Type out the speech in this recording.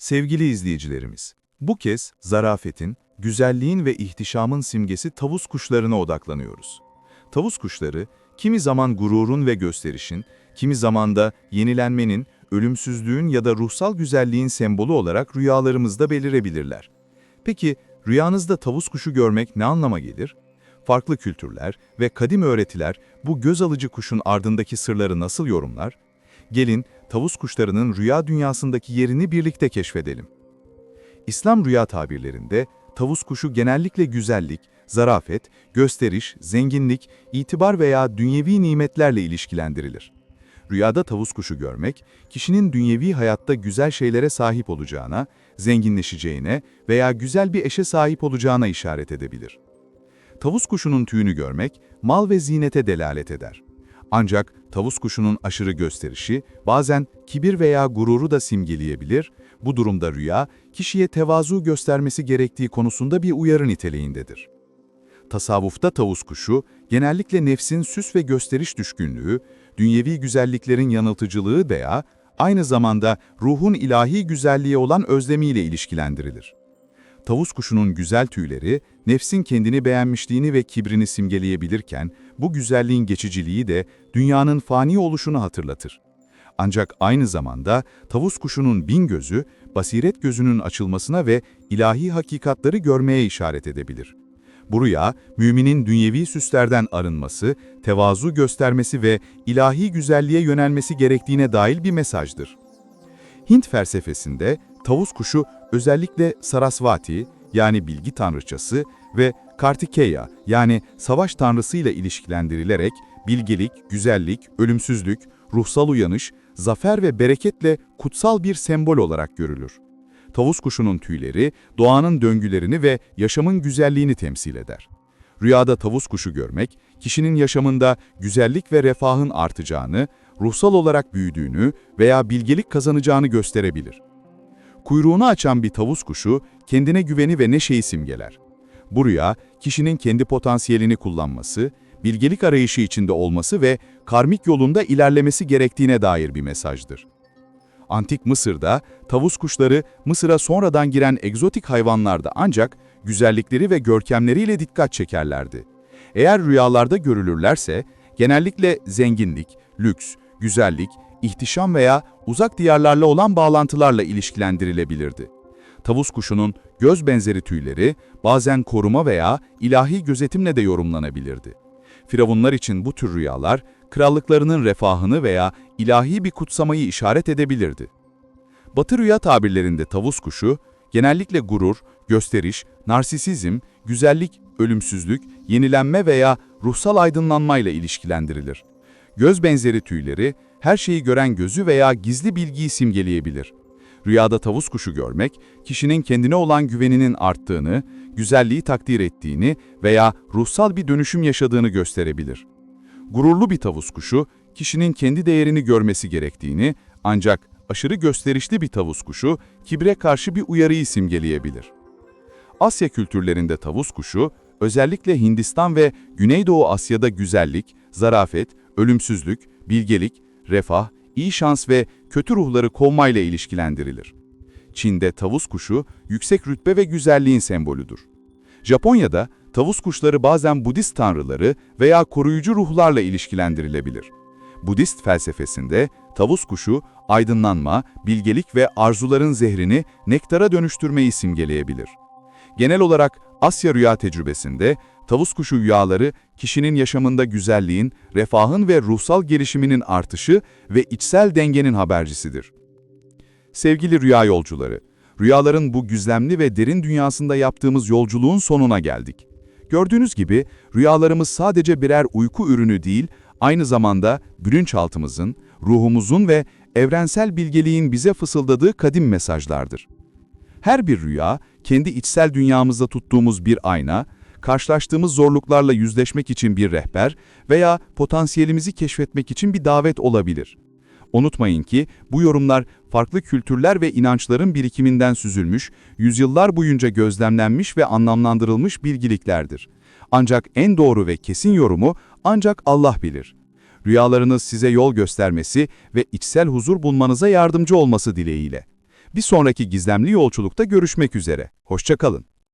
Sevgili izleyicilerimiz, bu kez zarafetin, güzelliğin ve ihtişamın simgesi tavus kuşlarına odaklanıyoruz. Tavus kuşları, kimi zaman gururun ve gösterişin, kimi zaman da yenilenmenin, ölümsüzlüğün ya da ruhsal güzelliğin sembolü olarak rüyalarımızda belirebilirler. Peki, rüyanızda tavus kuşu görmek ne anlama gelir? Farklı kültürler ve kadim öğretiler bu göz alıcı kuşun ardındaki sırları nasıl yorumlar? Gelin, tavus kuşlarının rüya dünyasındaki yerini birlikte keşfedelim. İslam rüya tabirlerinde tavus kuşu genellikle güzellik, zarafet, gösteriş, zenginlik, itibar veya dünyevi nimetlerle ilişkilendirilir. Rüyada tavus kuşu görmek, kişinin dünyevi hayatta güzel şeylere sahip olacağına, zenginleşeceğine veya güzel bir eşe sahip olacağına işaret edebilir. Tavus kuşunun tüyünü görmek, mal ve zinete delalet eder. Ancak tavus kuşunun aşırı gösterişi bazen kibir veya gururu da simgeleyebilir, bu durumda rüya, kişiye tevazu göstermesi gerektiği konusunda bir uyarı niteliğindedir. Tasavvufta tavus kuşu, genellikle nefsin süs ve gösteriş düşkünlüğü, dünyevi güzelliklerin yanıltıcılığı veya aynı zamanda ruhun ilahi güzelliğe olan özlemiyle ilişkilendirilir. Tavus kuşunun güzel tüyleri, nefsin kendini beğenmişliğini ve kibrini simgeleyebilirken, bu güzelliğin geçiciliği de dünyanın fani oluşunu hatırlatır. Ancak aynı zamanda tavus kuşunun bin gözü, basiret gözünün açılmasına ve ilahi hakikatları görmeye işaret edebilir. Bu rüya, müminin dünyevi süslerden arınması, tevazu göstermesi ve ilahi güzelliğe yönelmesi gerektiğine dair bir mesajdır. Hint felsefesinde tavus kuşu özellikle Sarasvati yani bilgi tanrıçası ve Kartikeya yani savaş tanrısıyla ilişkilendirilerek bilgelik, güzellik, ölümsüzlük, ruhsal uyanış, zafer ve bereketle kutsal bir sembol olarak görülür. Tavus kuşunun tüyleri doğanın döngülerini ve yaşamın güzelliğini temsil eder. Rüyada tavus kuşu görmek, kişinin yaşamında güzellik ve refahın artacağını, ruhsal olarak büyüdüğünü veya bilgelik kazanacağını gösterebilir. Kuyruğunu açan bir tavus kuşu kendine güveni ve neşeyi simgeler. Bu rüya, kişinin kendi potansiyelini kullanması, bilgelik arayışı içinde olması ve karmik yolunda ilerlemesi gerektiğine dair bir mesajdır. Antik Mısır'da tavus kuşları Mısır'a sonradan giren egzotik hayvanlardı ancak güzellikleri ve görkemleriyle dikkat çekerlerdi. Eğer rüyalarda görülürlerse genellikle zenginlik, lüks, güzellik, ihtişam veya uzak diyarlarla olan bağlantılarla ilişkilendirilebilirdi. Tavus kuşunun göz benzeri tüyleri bazen koruma veya ilahi gözetimle de yorumlanabilirdi. Firavunlar için bu tür rüyalar, krallıklarının refahını veya ilahi bir kutsamayı işaret edebilirdi. Batı rüya tabirlerinde tavus kuşu, genellikle gurur, gösteriş, narsisizm, güzellik, ölümsüzlük, yenilenme veya ruhsal aydınlanmayla ilişkilendirilir. Göz benzeri tüyleri, her şeyi gören gözü veya gizli bilgiyi simgeleyebilir. Rüyada tavus kuşu görmek, kişinin kendine olan güveninin arttığını, güzelliği takdir ettiğini veya ruhsal bir dönüşüm yaşadığını gösterebilir. Gururlu bir tavus kuşu, kişinin kendi değerini görmesi gerektiğini, ancak aşırı gösterişli bir tavus kuşu, kibre karşı bir uyarıyı simgeleyebilir. Asya kültürlerinde tavus kuşu, özellikle Hindistan ve Güneydoğu Asya'da güzellik, zarafet, ölümsüzlük, bilgelik, refah, iyi şans ve kötü ruhları kovmayla ilişkilendirilir. Çin'de tavus kuşu, yüksek rütbe ve güzelliğin sembolüdür. Japonya'da tavus kuşları bazen Budist tanrıları veya koruyucu ruhlarla ilişkilendirilebilir. Budist felsefesinde tavus kuşu, aydınlanma, bilgelik ve arzuların zehrini nektara dönüştürmeyi simgeleyebilir. Genel olarak Asya rüya tecrübesinde tavus kuşu rüyaları kişinin yaşamında güzelliğin, refahın ve ruhsal gelişiminin artışı ve içsel dengenin habercisidir. Sevgili rüya yolcuları, rüyaların bu gizemli ve derin dünyasında yaptığımız yolculuğun sonuna geldik. Gördüğünüz gibi rüyalarımız sadece birer uyku ürünü değil, aynı zamanda bilinçaltımızın, ruhumuzun ve evrensel bilgeliğin bize fısıldadığı kadim mesajlardır. Her bir rüya, kendi içsel dünyamızda tuttuğumuz bir ayna, karşılaştığımız zorluklarla yüzleşmek için bir rehber veya potansiyelimizi keşfetmek için bir davet olabilir. Unutmayın ki bu yorumlar farklı kültürler ve inançların birikiminden süzülmüş, yüzyıllar boyunca gözlemlenmiş ve anlamlandırılmış bilgiliklerdir. Ancak en doğru ve kesin yorumu ancak Allah bilir. Rüyalarınız size yol göstermesi ve içsel huzur bulmanıza yardımcı olması dileğiyle. Bir sonraki gizemli yolculukta görüşmek üzere. Hoşça kalın.